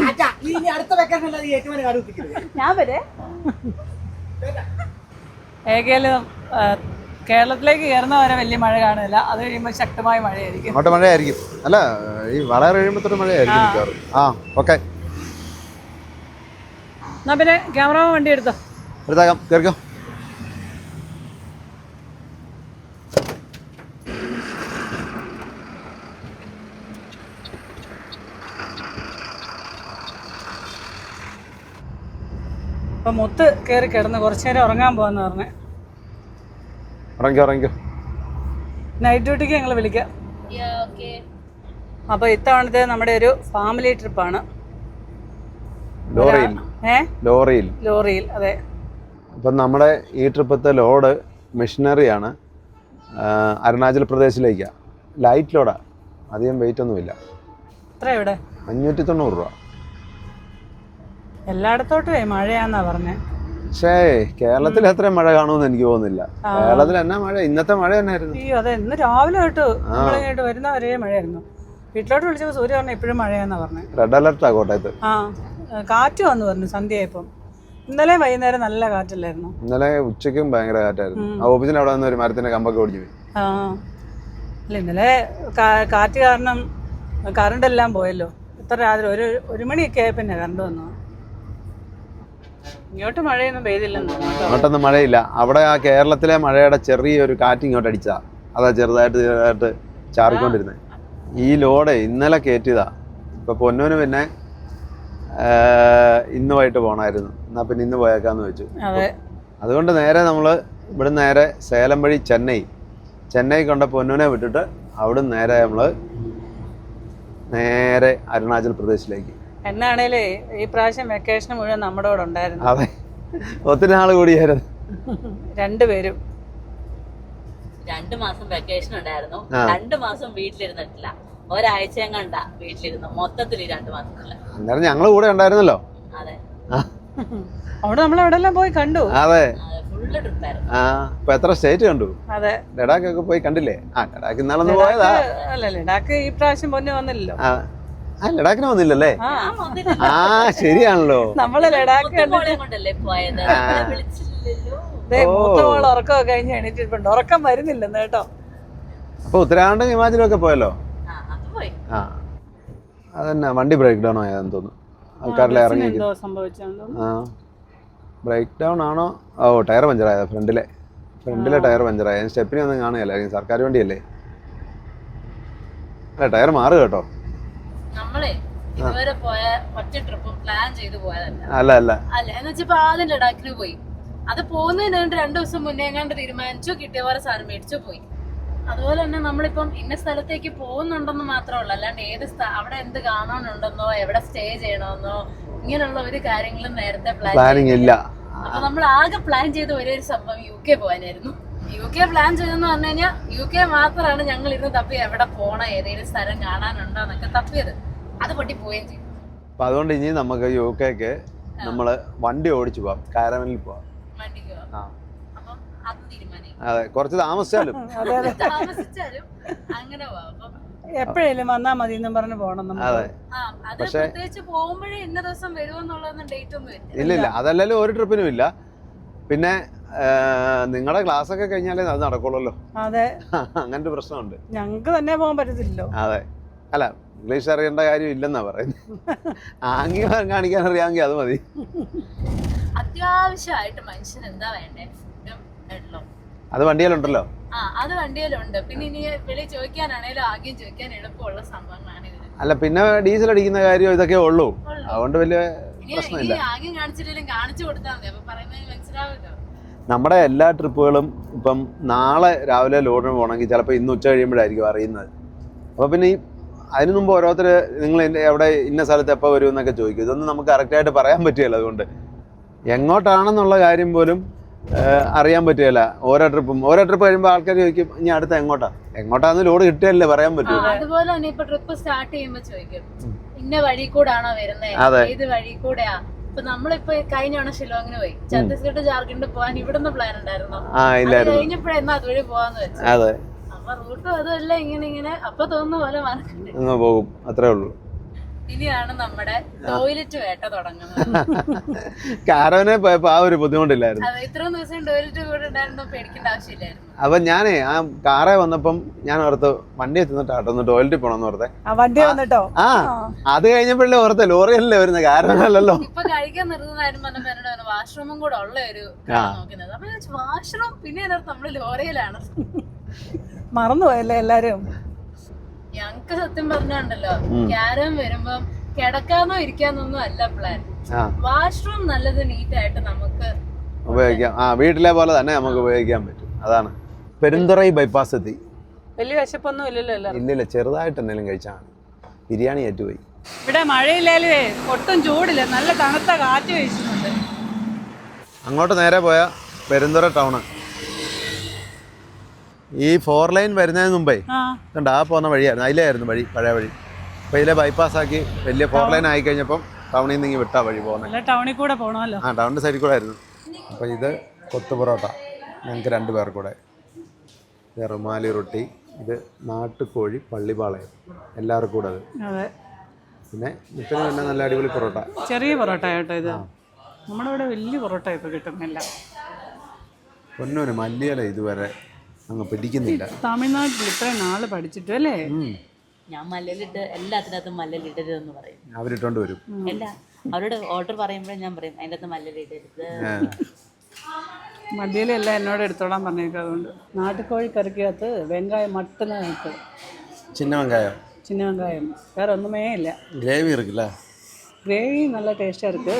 ടാറ്റ. ഇനി അടുത്ത വെക്കേഷൻ അല്ലാതെ കാട് കുത്തിക്കരുത് ഞാൻ വരെ. ഏകയിലും കേരളത്തിലേക്ക് കയറുന്ന വരെ വലിയ മഴ കാണില്ല അത് കഴിയുമ്പോൾ ശക്തമായ മഴയായിരിക്കും. അങ്ങോട്ട് മഴയായിരിക്കും. അല്ല ഈ വളരെ കഴിയുമ്പോഴത്തോട്ട് മഴയായിരിക്കും ആ. ഓക്കെ. എന്നാ പിന്നെ ക്യാമറ വണ്ടി എടുത്തോ? എടുത്താക്കാം. കയറിക്കോ അപ്പം മുത്ത് കയറി കിടന്ന് കുറച്ച് നേരം ഉറങ്ങാൻ പോകാന്ന് പറഞ്ഞേ. ഉറങ്ങിക്കോ ഉറങ്ങിക്കോ. നൈറ്റ് ഡ്യൂട്ടിക്ക് ഞങ്ങൾ വിളിക്കാം. അപ്പോൾ ഇത്തവണത്തെ നമ്മുടെ ഒരു ഫാമിലി ട്രിപ്പാണ് ലോറിയിൽ. ലോറിയിൽ. ലോറിയിൽ അതെ. അപ്പം നമ്മുടെ ഈ ട്രിപ്പത്തെ ലോഡ് മെഷീനറിയാണ് അരുണാചൽ പ്രദേശിലേക്കാണ് ലൈറ്റ് ലോഡാണ് അധികം വെയിറ്റ് ഒന്നുമില്ല. അഞ്ഞൂറ്റി തൊണ്ണൂറ് രൂപ. മഴയാന്നാ പറഞ്ഞേ. പക്ഷേ കേരളത്തിൽ എത്ര മഴ കാണുമെന്ന് എനിക്ക് തോന്നുന്നില്ല. കേരളത്തിൽ എന്നാ മഴ? ഇന്നത്തെ മഴ തന്നെയായിരുന്നു. അയ്യോ അതെ ഇന്ന് രാവിലെ തൊട്ട് നമ്മളിങ്ങോട്ട് വരുന്ന വരെ മഴയായിരുന്നു. വീട്ടിലോട്ട് വിളിച്ചപ്പോൾ സൂര്യ പറഞ്ഞു എപ്പോഴും മഴയാന്നാ പറഞ്ഞേ. റെഡ് അലർട്ടാ കോട്ടയത്ത്. ആ കാറ്റ് വന്നു പറഞ്ഞു സന്ധ്യയായപ്പം. ഇന്നലെ വൈകുന്നേരം നല്ല കാറ്റല്ലായിരുന്നു. ഇന്നലെ ഉച്ചയ്ക്കും ഭയങ്കര കാറ്റായിരുന്നു. ആ ഓഫീസിന് അവിടെ നിന്ന് ഒരു മരത്തിന്റെ കമ്പൊക്കെ ഓടിച്ചു പോയി ആ. അല്ല ഇന്നലെ കാറ്റ് കാരണം കറണ്ട് എല്ലാം പോയല്ലോ. ഇത്ര രാത്രി ഒരു ഒരു മണിയൊക്കെ ആയ പിന്നെ കറണ്ട് വന്നു. ഇങ്ങോട്ട് മഴയൊന്നും പെയ്തില്ലെന്ന് ഇങ്ങോട്ടൊന്നും അങ്ങോട്ടൊന്നും മഴയില്ല. അവിടെ ആ കേരളത്തിലെ മഴയുടെ ചെറിയൊരു കാറ്റ് ഇങ്ങോട്ട് അടിച്ചതാ. അതാ ചെറുതായിട്ട് ചെറുതായിട്ട് ചാറിക്കൊണ്ടിരുന്നത് ഈ ലോഡ് ഇന്നലെ കയറ്റിയതാ ഇപ്പൊ പൊന്നൂന് പിന്നെ ഇന്ന് വൈകിട്ട് പോണായിരുന്നു. എന്നാ പിന്നെ ഇന്ന് പോയേക്കാന്ന് വെച്ചു അതുകൊണ്ട് നേരെ നമ്മൾ ഇവിടെ നേരെ സേലം വഴി ചെന്നൈ. ചെന്നൈ കൊണ്ട പൊന്നൂനെ വിട്ടിട്ട് അവിടെ നേരെ നമ്മൾ നേരെ അരുണാചൽ പ്രദേശിലേക്ക്. എന്നാണേലേ ഈ പ്രാവശ്യം വെക്കേഷൻ മുഴുവൻ നമ്മുടെ കൂടെ ഉണ്ടായിരുന്നു. അതെ. ഒത്തിരി നാൾ കൂടിയായിരുന്നു. രണ്ടുപേരും രണ്ടു മാസം വെക്കേഷൻ ഉണ്ടായിരുന്നു. രണ്ടു മാസം വീട്ടിലിരുന്നിട്ടില്ല. ഒരാഴ്ച കണ്ട വീട്ടിലിരുന്നു മൊത്തത്തിൽ രണ്ടു മാസത്തിൽ. അന്നേരം ഞങ്ങൾ കൂടെ ഉണ്ടായിരുന്നല്ലോ. അതെ. അവിടെ നമ്മൾ എവിടെല്ലാം പോയി കണ്ടു? അതെ. ഫുള്ള് ട്രിപ്പായിരുന്നു ആ ഇപ്പൊ എത്ര സ്റ്റേറ്റ് കണ്ടു? അതെ. ലഡാക്കൊക്കെ പോയി കണ്ടില്ലേ? ആ ലഡാക്ക് ഇന്നാളൊന്ന് പോയതാ. അല്ല ലഡാക്ക് ഈ പ്രാവശ്യം പൊന്നു വന്നില്ലല്ലോ. ആ ലഡാക്കിന് വന്നില്ലല്ലേ? ആ. ആ ശരിയാണല്ലോ. നമ്മൾ ലഡാക്ക് ഉറക്കമൊക്കെ കഴിഞ്ഞ് എണീറ്റിട്ടുണ്ട്. ഉറക്കം വരുന്നില്ലെന്ന് കേട്ടോ. അപ്പൊ ഉത്തരാഖണ്ഡും ഹിമാചലും ഒക്കെ പോയല്ലോ? ആ. അത് അതന്നെ വണ്ടി ബ്രേക്ക് ഡൗൺ ആയതെന്ന് തോന്നുന്നു. ആൾക്കാരെല്ലാം ബസ്സിന് ഇറങ്ങി എന്തോ സംഭവിച്ചെന്ന് തോന്നുന്നു. ആ. ബ്രേക്ക് ഡൗൺ ആണോ? ഓ ടയർ പഞ്ചറായത് ഫ്രണ്ടിലെ. ഫ്രണ്ടിലെ ടയർ പഞ്ചറായ. സ്റ്റെപ്പിനെ ഒന്നും കാണുകയല്ല സർക്കാർ വണ്ടിയല്ലേ? അല്ല ടയർ മാറുക കേട്ടോ. നമ്മളെ ഇതുവരെ പോയ ഒറ്റ ട്രിപ്പ് പ്ലാൻ ചെയ്ത് പോയതല്ല. അല്ല അല്ല. അല്ല എന്ന് വെച്ചപ്പോ ആദ്യം ലഡാക്കിന് പോയി. അത് പോകുന്നതിന് രണ്ടു ദിവസം മുന്നേ എങ്ങാണ്ട് തീരുമാനിച്ചു കിട്ടിയ പോലെ സാധനം മേടിച്ചു പോയി. അതുപോലെ തന്നെ നമ്മളിപ്പം ഇന്ന സ്ഥലത്തേക്ക് പോകുന്നുണ്ടെന്ന് മാത്രമല്ല അല്ലാണ്ട് ഏത് അവിടെ എന്ത് കാണാനുണ്ടെന്നോ എവിടെ സ്റ്റേ ചെയ്യണമെന്നോ ഇങ്ങനെയുള്ള ഒരു കാര്യങ്ങളും നേരത്തെ പ്ലാനിങ് ഇല്ല. അപ്പൊ നമ്മൾ ആകെ പ്ലാൻ ചെയ്ത ഒരേ ഒരു സംഭവം യു കെ പോകാനായിരുന്നു. യു കെ പ്ലാൻ ചെയ്തെന്ന് പറഞ്ഞു കഴിഞ്ഞാൽ യു കെ മാത്രമാണ് ഞങ്ങൾ ഇന്ന് തപ്പി എവിടെ പോണ ഏതെങ്കിലും സ്ഥലം കാണാനുണ്ടോ എന്നൊക്കെ തപ്പിയത്. അത് പൊട്ടി പോവുകയും ചെയ്തു. അപ്പൊ അതുകൊണ്ട് ഇനി നമുക്ക് യു കെക്ക് നമ്മൾ വണ്ടി ഓടിച്ചു പോവാം. കാരവനിൽ പോവാം. വണ്ടിക്ക് പോവാം ആ അപ്പം അത് തീരുമാനം അതെ കുറച്ച് താമസിച്ചാലും. അതെ അതെ. താമസിച്ചാലും അങ്ങനെ പോവാം. എപ്പോഴേലും വന്നാ മതി എന്നും പറഞ്ഞ് പോകണം നമ്മൾ അതെ. ആ അത് പക്ഷേ- പ്രത്യേകിച്ച് പോകുമ്പോഴേ ഇന്ന ദിവസം വരുമെന്നുള്ളതൊന്നും ഡേറ്റ് ഒന്നും ഇല്ല ഇല്ലില്ല അതല്ലല്ലോ ഒരു ട്രിപ്പിനും ഇല്ല. പിന്നെ നിങ്ങളുടെ ക്ലാസ് ഒക്കെ കഴിഞ്ഞാലേ അത് നടക്കുള്ളല്ലോ. അതെ. അങ്ങനത്തെ പ്രശ്നമുണ്ട്. ഞങ്ങക്ക് തന്നെ പോകാൻ പറ്റത്തില്ലല്ലോ. അതെ. അല്ല ഇംഗ്ലീഷ് അറിയേണ്ട കാര്യം ഇല്ലെന്നാ പറയുന്നത് ആംഗ്യം കാണിക്കാൻ അറിയാമെങ്കിൽ അത് മതി. അത്യാവശ്യമായിട്ട് മനുഷ്യന് എന്താ വേണ്ടേ? ഫുഡും അത് വണ്ടിയിലുണ്ടല്ലോ. ആ അത് വണ്ടിയിലുണ്ട്. പിന്നെ ഇനി വെളി ചോദിക്കാനാണേലും ആദ്യം ചോദിക്കാൻ എളുപ്പമുള്ള സംഭവങ്ങളാണ് ഇതിന് അല്ല പിന്നെ ഡീസൽ അടിക്കുന്ന കാര്യം ഇതൊക്കെ ഉള്ളൂ. അതുകൊണ്ട് വലിയ പ്രശ്നമില്ല. ആദ്യം കാണിച്ചില്ലെങ്കിലും കാണിച്ചു കൊടുത്താൽ മതി. അപ്പൊ പറയുന്നത് മനസ്സിലാവുമല്ലോ നമ്മുടെ എല്ലാ ട്രിപ്പുകളും ഇപ്പം നാളെ രാവിലെ ലോഡിന് പോകണമെങ്കിൽ ചിലപ്പോൾ ഇന്ന് ഉച്ച കഴിയുമ്പോഴായിരിക്കും അറിയുന്നത്. അപ്പോൾ പിന്നെ ഈ അതിനു മുമ്പ് ഓരോരുത്തർ നിങ്ങൾ എവിടെ ഇന്ന സ്ഥലത്ത് എപ്പോൾ വരും എന്നൊക്കെ ചോദിക്കും. ഇതൊന്നും നമുക്ക് കറക്റ്റായിട്ട് പറയാൻ പറ്റില്ല അതുകൊണ്ട്. എങ്ങോട്ടാണെന്നുള്ള കാര്യം പോലും അറിയാൻ പറ്റുകയില്ല. ഓരോ ട്രിപ്പും. ഓരോ ട്രിപ്പ് കഴിയുമ്പോൾ ആൾക്കാർ ചോദിക്കും ഇനി അടുത്ത എങ്ങോട്ടാ? എങ്ങോട്ടാന്ന് ലോഡ് കിട്ടിയല്ലേ പറയാൻ പറ്റൂ. അതുപോലെ തന്നെ ഇപ്പൊ ട്രിപ്പ് സ്റ്റാർട്ട് ചെയ്യുമ്പോ ചോദിക്കും ഇന്ന വഴി കൂടാണോ വരുന്നത് അതെ. ഏത് വഴി കൂടെയാ? ഇപ്പൊ നമ്മളിപ്പോ കഴിഞ്ഞ തവണ ഷിലോങ്ങിന് പോയി. ഛത്തീസ്ഗഡ് ജാർഖണ്ഡ് പോകാൻ ഇവിടുന്ന് പ്ലാൻ ഉണ്ടായിരുന്നു? കഴിഞ്ഞപ്പോഴെന്നാ അതുവഴി പോവാന്ന് വെച്ചു അപ്പൊ റൂട്ടും അതുമല്ല ഇങ്ങനെ ഇങ്ങനെ അപ്പൊ തോന്നുന്ന പോലെ അങ്ങ് പോകും. അത്രേ ഉള്ളൂ. ഇനിയാണ് നമ്മുടെ ടോയ്ലറ്റ് വേട്ട തുടങ്ങുന്നത്. കാരവനെ പോയപ്പോൾ ആ ഒരു ബുദ്ധിമുട്ടില്ലായിരുന്നു. ഇത്രയും ദിവസം ടോയ്ലറ്റ് കൂടെ ഉണ്ടായിരുന്നോ പേടിക്കേണ്ട ആവശ്യമില്ലായിരുന്നു. അപ്പൊ ഞാനേ ആ കാറെ വന്നപ്പം ഞാൻ ഓർത്ത് വണ്ടി എത്തുന്നിട്ടാട്ടോ ഒന്ന് ടോയ്ലറ്റിൽ പോണെന്ന് ഓർത്തെ. ആ വണ്ടി വന്നിട്ടോ? ആ അത് കഴിഞ്ഞപ്പോഴേ ഓർത്തെ ലോറിയല്ലേ വരുന്ന കാരണമല്ലല്ലോ. ഇപ്പൊ കഴിക്കാൻ നിർത്തുന്നതായിരുന്നു വാഷ്റൂമും കൂടെ ഉള്ള ഒരു. നോക്കുന്നത്. അപ്പൊ വാഷ്റൂം പിന്നെ നമ്മൾ ലോറിയിലാണ്. മറന്നുപോയല്ലേ എല്ലാരും? ഞങ്ങക്ക് സത്യം പറഞ്ഞുണ്ടല്ലോ. ക്യാരം വരുമ്പം കിടക്കാന്നോ ഇരിക്കാന്നൊന്നും അല്ല പ്ലാൻ വാഷ്റൂം നല്ലത് നീറ്റായിട്ട് നമുക്ക് ഉപയോഗിക്കാം. ആ വീട്ടിലെ പോലെ തന്നെ നമുക്ക് ഉപയോഗിക്കാൻ പറ്റും. അതാണ്. പെരുന്തറൈ ബൈപ്പാസ് എത്തി. വലിയ വിശപ്പൊന്നും ഇല്ലല്ലോ ഇല്ലില്ല ചെറുതായിട്ട് എന്തെങ്കിലും കഴിച്ചാൽ മതി. ബിരിയാണി ഏറ്റുപോയി. ഇവിടെ മഴയില്ലാലുവേ ഒട്ടും ചൂടില്ല. നല്ല തണുത്ത കാറ്റ് വീശുന്നുണ്ട്. അങ്ങോട്ട് നേരെ പോയാൽ പെരുന്തറ ടൗണ് ഈ ഫോർ ലൈൻ വരുന്നതിന് മുമ്പേ കണ്ട ആ പോകുന്ന വഴിയായിരുന്നു. അതിലായിരുന്നു വഴി പഴയ വഴി. അപ്പൊ ഇതിലെ ബൈപ്പാസ് ആക്കി വലിയ ഫോർ ലൈൻ ആയി കഴിഞ്ഞപ്പം ടൗണിൽ നിന്ന് ഇങ്ങനെ വിട്ടാ വഴി പോകുന്നത് ടൗണിൽ കൂടെ പോകണമല്ലോ ആ ടൗണിന്റെ സൈഡിൽ കൂടെ ആയിരുന്നു. അപ്പൊ ഇത് കൊത്തു പൊറോട്ട. ഞങ്ങൾക്ക് രണ്ടു പേർ കൂടെ. ഇത് റുമാലി റൊട്ടി ഇത് നാട്ടുകോഴി പള്ളിപ്പാളയം എല്ലാവർക്കും കൂടെ അത്. അതെ. പിന്നെ മുട്ടിന് തന്നെ നല്ല അടിപൊളി പൊറോട്ട. ചെറിയ പൊറോട്ട കേട്ടോ ഇത്. നമ്മുടെ ഇവിടെ വലിയ പൊറോട്ട ഇപ്പൊ കിട്ടുന്നില്ല. പൊന്നൂര് മല്ലിയല ഇതുവരെ അങ്ങ് പിടിക്കുന്നില്ല. തമിഴ്നാട്ടിൽ ഇത്ര നാൾ പഠിച്ചിട്ട് അല്ലേ? ഞാൻ മല്ലലിട്ട് എല്ലാത്തിനകത്തും മല്ലയിലിടരുതെന്ന് പറയും. അവരിട്ടോണ്ട് വരും. അല്ല അവരോട് ഓർഡർ പറയുമ്പോഴും ഞാൻ പറയും അതിന്റെ അകത്ത് മല്ലയിലിടരുത് മല്ലിയിലല്ല എന്നോട് എടുത്തോളാൻ പറഞ്ഞേക്കും അതുകൊണ്ട്. നാട്ടുകോഴി കറിക്കകത്ത് വെങ്കായം മട്ടന ചിന്ന വെങ്കായം ചിന്ന വെങ്കായം വേറെ ഒന്നുമേ ഇല്ല. ഗ്രേവി ഇറക്കില്ല ഗ്രേവി നല്ല ടേസ്റ്റാ ഇരിക്ക്.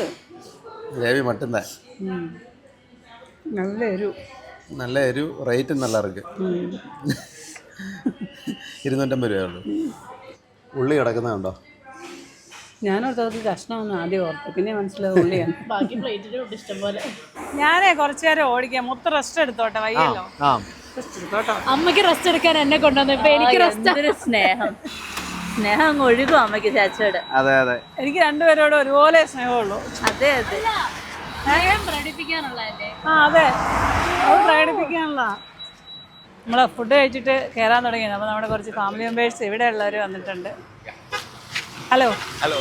ഗ്രേവി മട്ടൻ നല്ലൊരു നല്ല ഒരു റേറ്റ് നല്ല ഇറക്ക് ഇരുന്നൂറ്റമ്പത് രൂപയുള്ളൂ ഉള്ളി. കിടക്കുന്നതുണ്ടോ ഞാനോർത്തത് കഷ്ണമെന്ന് ആദ്യം ഓർത്തു. പിന്നെ മനസ്സിലാവും ഉള്ളിയാണ്. ബാക്കി പ്ലേറ്റിലും ഇഷ്ടം പോലെ ഞാനേ കുറച്ചു നേരം ഓടിക്കാം. മൊത്തം റെസ്റ്റ് എടുത്തോട്ടെ? വയ്യല്ലോ? ആ അമ്മയ്ക്ക് റെസ്റ്റ് എടുക്കാൻ എന്നെ കൊണ്ടുവന്നു. ഇപ്പൊ എനിക്ക് റെസ്റ്റ് സ്നേഹം. സ്നേഹം അങ്ങ് ഒഴുകും അമ്മയ്ക്ക് ചാച്ചോട്. അതെ അതെ. എനിക്ക് രണ്ടുപേരോട് ഒരുപോലെ സ്നേഹമുള്ളൂ. അതെ അതെ. പ്രകടിപ്പിക്കാനുള്ളതല്ലേ? ആ അതെ. പ്രകടിപ്പിക്കാനുള്ള. നമ്മൾ ഫുഡ് കഴിച്ചിട്ട് കയറാൻ തുടങ്ങിയത്. അപ്പോൾ നമ്മുടെ കുറച്ച് ഫാമിലി മെമ്പേഴ്സ് ഇവിടെ ഉള്ളവർ വന്നിട്ടുണ്ട്. ഹലോ ഹലോ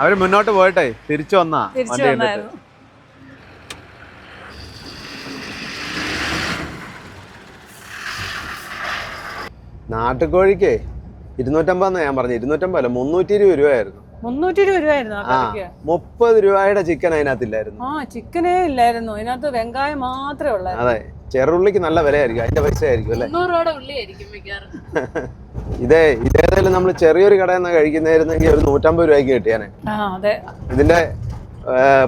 അവർ മുന്നോട്ട് പോയിട്ടെ. തിരിച്ചു വന്നാ തിരിച്ചു വന്നായിരുന്നു. നാട്ടുകോഴിക്ക് ഇരുന്നൂറ്റമ്പതെന്ന് ഞാൻ പറഞ്ഞു. ഇരുന്നൂറ്റമ്പതല്ല മുന്നൂറ്റി ഇരുപത് രൂപയായിരുന്നു. മുന്നൂറ്റി ഇരുപത് രൂപയായിരുന്നു ആ മുപ്പത് രൂപയുടെ ചിക്കൻ അതിനകത്തില്ലായിരുന്നു. ആ ചിക്കനേ ഇല്ലായിരുന്നു. അതിനകത്ത് വെങ്കായം മാത്രമേ ഉള്ളായിരുന്നു. അതെ ചെറുള്ളിക്ക് നല്ല വിലയായിരിക്കും അതിന്റെ പൈസ ആയിരിക്കും അല്ലേ? മുന്നൂറ് രൂപയുടെ ഉള്ളിയായിരിക്കും മിക്കവാറും. ഇതേ ഇതേതായാലും നമ്മൾ ചെറിയൊരു കടയിൽ നിന്ന് കഴിക്കുന്നതായിരുന്നെങ്കിൽ ഒരു നൂറ്റമ്പത് രൂപയ്ക്ക് കിട്ടിയാനെ. ആ അതെ. ഇതിന്റെ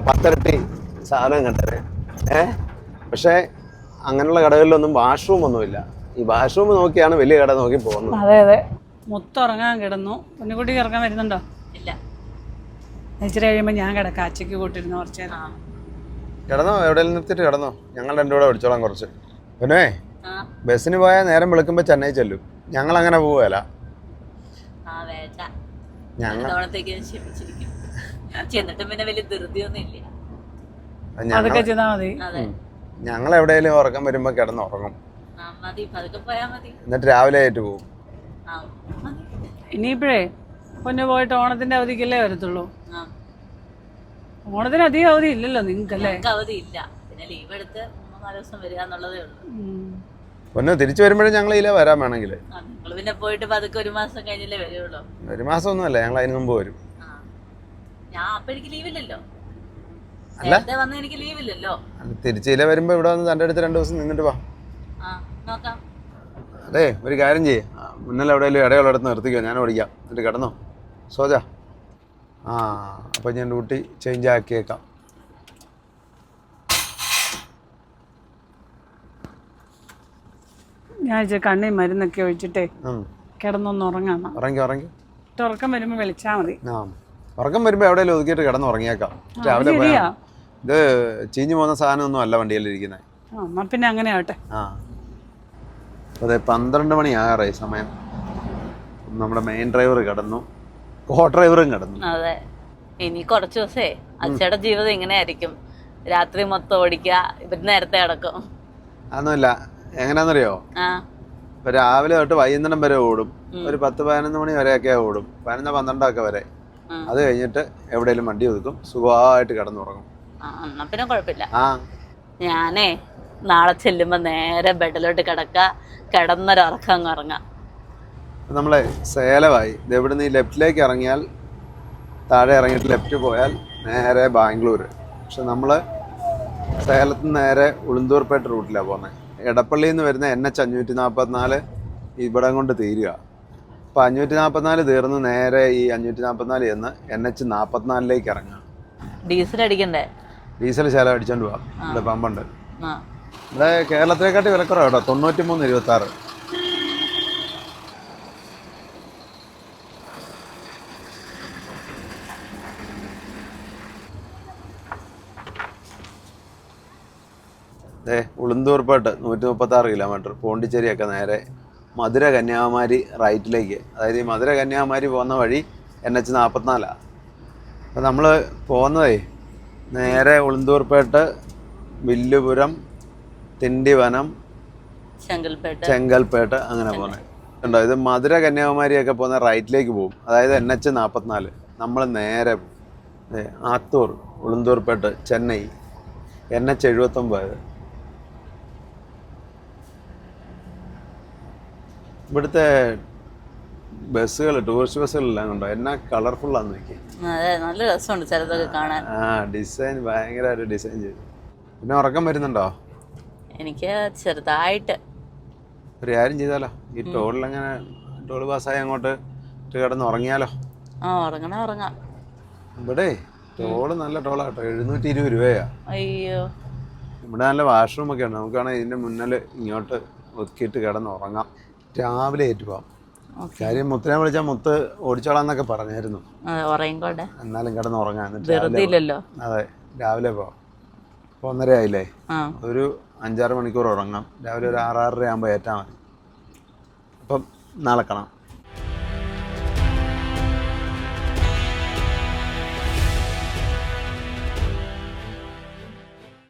പത്തരട്ടി സാധനം കണ്ടത്. ഏ പക്ഷേ അങ്ങനെയുള്ള കടകളിലൊന്നും വാഷ്റൂം ഒന്നുമില്ല. ഈ വാഷ്റൂം നോക്കിയാണ് വലിയ കട നോക്കി പോകുന്നത്. അതെ അതെ. മൊത്തം ഇറങ്ങാൻ കിടന്നു. കുഞ്ഞുകുട്ടി ഇറങ്ങാൻ വരുന്നുണ്ടോ? ഇച്ചിരി കഴിയുമ്പോൾ ഞാൻ കിടക്കാം. അച്ചയ്ക്ക് കൂട്ടിരുന്ന് കുറച്ച് നേരം. കിടന്നോ? എവിടെയെങ്കിലും നിർത്തിയിട്ട് കിടന്നോ? ഞങ്ങൾ രണ്ടും കൂടെ വിളിച്ചോളാം കുറച്ച്. പിന്നെ ആ. ബസ്സിന് പോയാൽ നേരം വിളിക്കുമ്പോൾ ചെന്നൈ ചെല്ലും. ഞങ്ങൾ അങ്ങനെ പോവല ആ വേണ്ട. ഞങ്ങൾ ചെന്നിട്ടും പിന്നെ വലിയ ധൃതിയൊന്നും ഇല്ല ഞങ്ങൾ അതൊക്കെ ചെയ്താൽ മതി. അതെ ഞങ്ങൾ എവിടെയെങ്കിലും ഉറക്കം വരുമ്പോൾ കിടന്ന് ഉറങ്ങും ആ മതി. പതുക്കെ പോയാ മതി. എന്നിട്ട് രാവിലെ ആയിട്ട് പോകും ഇനിയിപ്പോഴേ പൊന്നു പോയിട്ട് ഓണത്തിന്റെ അവധിക്കല്ലേ വരത്തുള്ളൂ? ഓണത്തിന് അധികം അവധി ഇല്ലല്ലോ നിങ്ങൾക്കല്ലേ? അല്ലേ അവധി ഇല്ല. പിന്നെ ലീവ് എടുത്ത് മൂന്നാൽ ദിവസം വരിക എന്നുള്ളതേ ഉള്ളൂ. പൊന്നു തിരിച്ചു വരുമ്പോഴും ഞങ്ങൾ ഇതിലെ വരാൻ വേണമെങ്കിൽ നിങ്ങൾ പിന്നെ പോയിട്ട് പതുക്കെ ഒരു മാസം കഴിഞ്ഞല്ലേ വരുള്ളൂ. ഒരു മാസം ഒന്നുമല്ല ഞങ്ങൾ അതിന് മുമ്പ് വരും. ഞാൻ അപ്പൊ എനിക്ക് ലീവില്ലല്ലോ അല്ല. നേരത്തെ വന്ന എനിക്ക് ലീവില്ലല്ലോ തിരിച്ചു ഇതിലെ വരുമ്പോ ഇവിടെ വന്ന് തന്റെ അടുത്ത് രണ്ട് ദിവസം നിന്നിട്ട് വാ. ആ നോക്കാം. അതെ ഒരു കാര്യം ചെയ്യേ. മുന്നല്ല എവിടെയെങ്കിലും ഇടയുള്ളിടത്ത് നിർത്തിക്കോ ഞാൻ ഓടിക്കാം. എന്നിട്ട് കിടന്നോ. സോജ. ആ അപ്പോൾ ഞാൻ ഡ്യൂട്ടി ചേഞ്ച് ആക്കിയേക്കാം. ഞാൻ ഇച്ചിരി കണ്ണി മരുന്നൊക്കെ ഒഴിച്ചിട്ടേ. കിടന്നൊന്ന് ഉറങ്ങാം ഉറങ്ങി ഉറങ്ങി ഉറക്കം വരുമ്പോൾ വിളിച്ചാൽ മതി. ആ ഉറക്കം വരുമ്പോൾ എവിടെയെങ്കിലും ഒതുക്കിയിട്ട് കിടന്ന് ഉറങ്ങിയേക്കാം. രാവിലെ പോയാൽ ഇത് ചീഞ്ഞു പോകുന്ന സാധനമൊന്നും അല്ല വണ്ടിയിലിരിക്കുന്നത് ആ പിന്നെ അങ്ങനെ ആവട്ടെ. ആ. അതെ പന്ത്രണ്ട് മണിയാകാറായി സമയം. നമ്മുടെ മെയിൻ ഡ്രൈവർ കിടന്നു. കോ ഡ്രൈവറും കിടന്നു. അതെ. ഇനി കുറച്ച് ദിവസേ അച്ഛയുടെ ജീവിതം ഇങ്ങനെ ആയിരിക്കും രാത്രി മൊത്തം ഓടിക്കുക ഇവർ നേരത്തെ അടക്കും അതൊന്നുമില്ല. എങ്ങനെയാണെന്നറിയോ? ആ. ഇപ്പൊ രാവിലെ തൊട്ട് വൈകുന്നേരം വരെ ഓടും. ഒരു പത്ത് പതിനൊന്ന് മണി വരെയൊക്കെ ഓടും. പതിനൊന്ന് പന്ത്രണ്ടൊക്കെ വരെ. അത് കഴിഞ്ഞിട്ട് എവിടെയെങ്കിലും വണ്ടി ഒതുക്കും. സുഖമായിട്ട് കിടന്നുറങ്ങും. ആ എന്നാ പിന്നെ കുഴപ്പമില്ല. ആ. ഞാനേ നാളെ ചെല്ലുമ്പോ നേരെ ബെഡിലോട്ട് കിടക്ക കിടന്നൊരുറക്കം അങ്ങ് ഉറങ്ങാം. നമ്മളെ സേലമായി ഇത് നിന്ന് ഈ ലെഫ്റ്റിലേക്ക് ഇറങ്ങിയാൽ താഴെ ഇറങ്ങിയിട്ട് ലെഫ്റ്റ് പോയാൽ നേരെ ബാംഗ്ലൂർ പക്ഷെ നമ്മൾ സേലത്ത് നിന്ന് നേരെ ഉളുന്തൂർപേട്ട റൂട്ടിലാണ് പോകുന്നത് എടപ്പള്ളിയിൽ നിന്ന് വരുന്ന എൻ എച്ച് അഞ്ഞൂറ്റി നാൽപ്പത്തിനാല് ഇവിടെ കൊണ്ട് തീരുക. അപ്പോൾ അഞ്ഞൂറ്റി നാൽപ്പത്തിനാല് തീർന്ന് നേരെ ഈ അഞ്ഞൂറ്റി നാൽപ്പത്തിനാല് ചെന്ന് എൻ എച്ച് നാൽപ്പത്തിനാലിലേക്ക് ഇറങ്ങുക. ഡീസൽ അടിക്കണ്ടേ? ഡീസൽ ശേലം അടിച്ചോണ്ട് പോവാം. ഇവിടെ പമ്പുണ്ട്. ഇവിടെ കേരളത്തിനെക്കാട്ടി വിലക്കുറവ് കേട്ടോ തൊണ്ണൂറ്റി മൂന്ന് ഇരുപത്തി ആറ് ദേ ഉളുന്തൂർപ്പേട്ട് നൂറ്റി മുപ്പത്തി ആറ് കിലോമീറ്റർ പോണ്ടിച്ചേരിയൊക്കെ നേരെ മധുര കന്യാകുമാരി റൈറ്റിലേക്ക് അതായത് ഈ മധുര കന്യാകുമാരി പോകുന്ന വഴി എൻ എച്ച് നാൽപ്പത്തിനാലാണ് അപ്പം നമ്മൾ പോകുന്നതേ നേരെ ഉളുന്തൂർപ്പേട്ട് വില്ലുപുരം തിണ്ടിവനം ചെങ്കൽപ്പേട്ട് ചെങ്കൽപേട്ട് അങ്ങനെ പോകുന്നത് ഉണ്ടോ ഇത് മധുര കന്യാകുമാരിയൊക്കെ പോകുന്ന റൈറ്റിലേക്ക് പോകും. അതായത് എൻ എച്ച് നാൽപ്പത്തിനാല് നമ്മൾ നേരെ ആത്തൂർ ഉളുന്തൂർപ്പേട്ട് ചെന്നൈ എൻ എച്ച് എഴുപത്തൊമ്പത്. ഇവിടുത്തെ ബസ്സുകൾ ടൂറിസ്റ്റ് ബസ്സുകളെല്ലാം ഉണ്ടോ എന്നാ കളർഫുള്ളാന്ന് നോക്കി അതെ നല്ല രസമുണ്ട് ചിലതൊക്കെ കാണാൻ. ആ ഡിസൈൻ ഭയങ്കരമായിട്ട് ഡിസൈൻ ചെയ്തു. പിന്നെ ഉറക്കം വരുന്നുണ്ടോ? എനിക്ക് ചെറുതായിട്ട്. ഒരു കാര്യം ചെയ്താലോ? ഈ ടോളിൽ അങ്ങനെ ടോൾ പാസ്സായി അങ്ങോട്ട് കിടന്ന് ഉറങ്ങിയാലോ? ആ ഉറങ്ങണ ഉറങ്ങാം. ഇവിടെ ടോൾ നല്ല ടോളാട്ടോ എഴുന്നൂറ്റി ഇരുപത് രൂപയാ. അയ്യോ. ഇവിടെ നല്ല വാഷ്റൂം ഒക്കെ ഉണ്ട് നമുക്കാണെങ്കിൽ ഇതിന്റെ മുന്നിൽ ഇങ്ങോട്ട് ഒതുക്കിയിട്ട് കിടന്ന് ഉറങ്ങാം. രാവിലെ ഏറ്റുപോകാം കാര്യം മുത്തനെ വിളിച്ചാൽ മുത്ത് ഓടിച്ചോളാം എന്നൊക്കെ പറഞ്ഞായിരുന്നു എന്നാലും കിടന്ന് ഉറങ്ങാൻ. അതെ രാവിലെ പോവാം അപ്പൊ ഒന്നര ആയില്ലേ? ഒരു അഞ്ചാറ് മണിക്കൂർ ഉറങ്ങാം രാവിലെ ഒരു ആറാറര ആകുമ്പോൾ ഏറ്റാൽ മതി. അപ്പം നാളെ കാണാം.